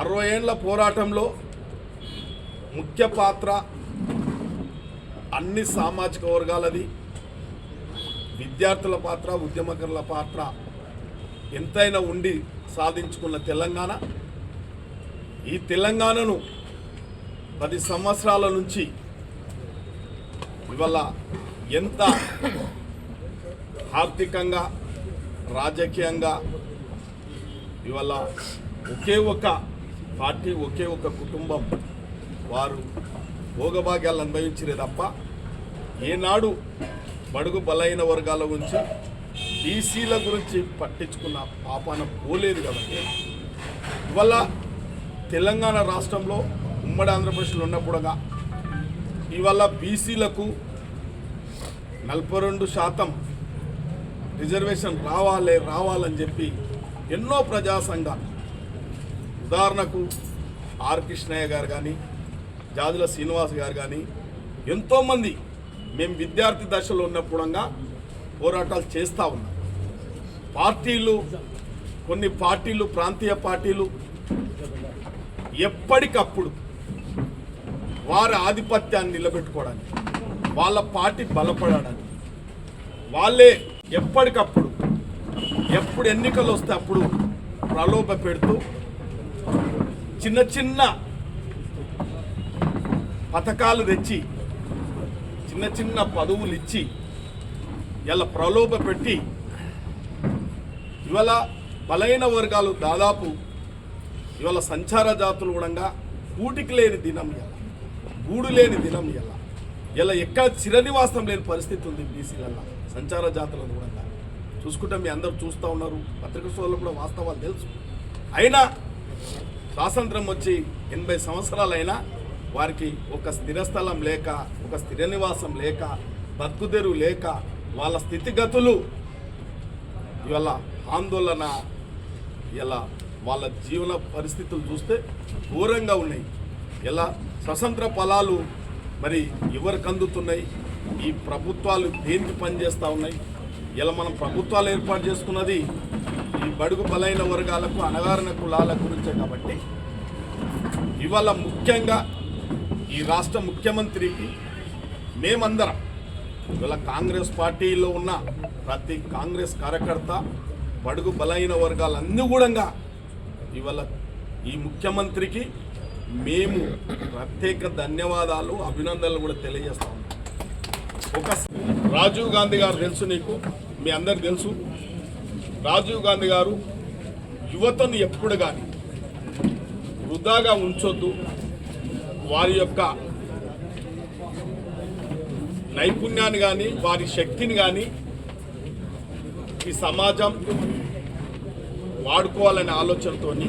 అరవై ఏండ్ల పోరాటంలో ముఖ్య పాత్ర అన్ని సామాజిక వర్గాలది. విద్యార్థుల పాత్ర ఉద్యమకారుల పాత్ర ఎంతైనా ఉండి సాధించుకున్న తెలంగాణ. ఈ తెలంగాణను పది సంవత్సరాల నుంచి ఇవాళ ఎంత ఆర్థికంగా రాజకీయంగా ఇవాళ ఒకే ఒక పార్టీ ఒకే ఒక కుటుంబం. వారు భోగభాగ్యాలు అనుభవించలే తప్ప ఏనాడు బడుగు బలైన వర్గాల గురించి బీసీల గురించి పట్టించుకున్న పాపాన పోలేదు కాబట్టి. ఇవాళ తెలంగాణ రాష్ట్రంలో ఉమ్మడి ఆంధ్రప్రదేశ్లో ఉన్నప్పుడుగా ఇవాళ బీసీలకు నలభై రెండు శాతం రిజర్వేషన్ రావాలి రావాలని చెప్పి ఎన్నో ప్రజా సంఘాలు ఉదాహరణకు ఆర్ కృష్ణయ్య గారు కానీ జాజుల శ్రీనివాస్ గారు కానీ ఎంతోమంది మేము విద్యార్థి దశలో ఉన్నప్పుడంగా పోరాటాలు చేస్తూ ఉన్నాం. పార్టీలు కొన్ని పార్టీలు ప్రాంతీయ పార్టీలు ఎప్పటికప్పుడు వారి ఆధిపత్యాన్ని నిలబెట్టుకోవడానికి వాళ్ళ పార్టీ బలపడడానికి వాళ్ళే ఎప్పటికప్పుడు ఎప్పుడు ఎన్నికలు వస్తే అప్పుడు ప్రలోభ పెడుతూ చిన్న చిన్న పథకాలు తెచ్చి చిన్న చిన్న పదవులు ఇచ్చి ఇలా ప్రలోభ పెట్టి ఇవాళ బలైన వర్గాలు దాదాపు ఇవాళ సంచార జాతులు కూడా కూటికి లేని దినం ఇలా గూడు లేని దినం ఇలా. ఇలా ఎక్కడ చిరనివాసం లేని పరిస్థితి ఉంది బీసీలలో సంచార జాతులను కూడా చూసుకుంటే మీ అందరూ చూస్తూ ఉన్నారు పత్రిక సోదరులు కూడా వాస్తవాలు తెలుసు. అయినా స్వాతంత్రం వచ్చి ఎనభై సంవత్సరాలైనా వారికి ఒక స్థిరస్థలం లేక ఒక స్థిర నివాసం లేక బతుకుదెరు లేక వాళ్ళ స్థితిగతులు ఇవాళ ఆందోళన ఇలా వాళ్ళ జీవన పరిస్థితులు చూస్తే ఘోరంగా ఉన్నాయి. ఎలా స్వతంత్ర ఫలాలు మరి ఎవరికి అందుతున్నాయి? ఈ ప్రభుత్వాలు దేనికి పనిచేస్తూ ఉన్నాయి? ఇలా మనం ప్రభుత్వాలు ఏర్పాటు చేసుకున్నది ఈ బడుగు బలైన వర్గాలకు అనగారిన కులాల గురించే కాబట్టి ఇవాళ ముఖ్యంగా ఈ రాష్ట్ర ముఖ్యమంత్రికి మేమందరం ఇవాళ కాంగ్రెస్ పార్టీలో ఉన్న ప్రతి కాంగ్రెస్ కార్యకర్త బడుగు బలైన వర్గాలన్నీ కూడా ఇవాళ ఈ ముఖ్యమంత్రికి మేము ప్రత్యేక ధన్యవాదాలు అభినందనలు కూడా తెలియజేస్తాము ఒక రాజీవ్ గాంధీ గారు తెలుసు నీకు మీ అందరు తెలుసు. రాజీవ్ గాంధీ గారు యువతను ఎప్పుడు కానీ వృధాగా ఉంచొద్దు. వారి యొక్క నైపుణ్యాన్ని కానీ వారి శక్తిని కానీ ఈ సమాజం వాడుకోవాలనే ఆలోచనతోని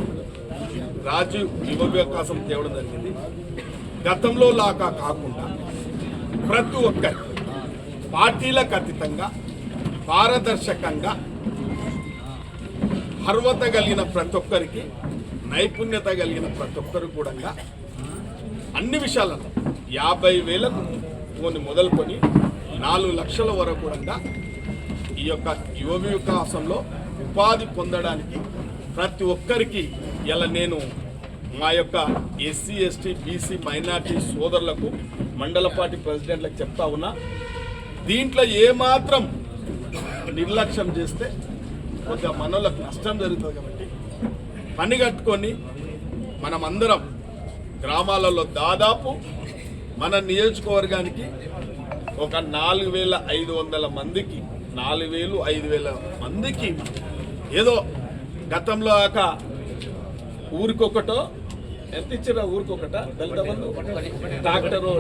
రాజీవ్ యువ వికాసం తేవడం జరిగింది. గతంలో లాగా కాకుండా ప్రతి ఒక్కరి పార్టీలకు అతీతంగా పారదర్శకంగా అర్హత కలిగిన ప్రతి ఒక్కరికి నైపుణ్యత కలిగిన ప్రతి ఒక్కరు కూడా అన్ని విషయాలలో యాభై వేలకు కొన్ని మొదలుకొని నాలుగు లక్షల వరకు కూడా ఈ యొక్క యువ వికాసంలో ఉపాధి పొందడానికి ప్రతి ఒక్కరికి ఇలా నేను మా యొక్క ఎస్సీ ఎస్టీ బీసీ మైనార్టీ సోదరులకు మండల పార్టీ ప్రెసిడెంట్లకు చెప్తా ఉన్నా దీంట్లో ఏమాత్రం నిర్లక్ష్యం చేస్తే కొద్దిగా మనోళ్ళకు నష్టం జరుగుతుంది కాబట్టి పని కట్టుకొని మనమందరం గ్రామాలలో దాదాపు మన నియోజకవర్గానికి ఒక నాలుగు వేల ఐదు వందల మందికి నాలుగు వేలు ఐదు వేల మందికి ఏదో గతంలో ఆక ఊరికొకటో ఎంత ఇచ్చారా ఊరికొకట? దళిత బంధు? ట్రాక్టరు.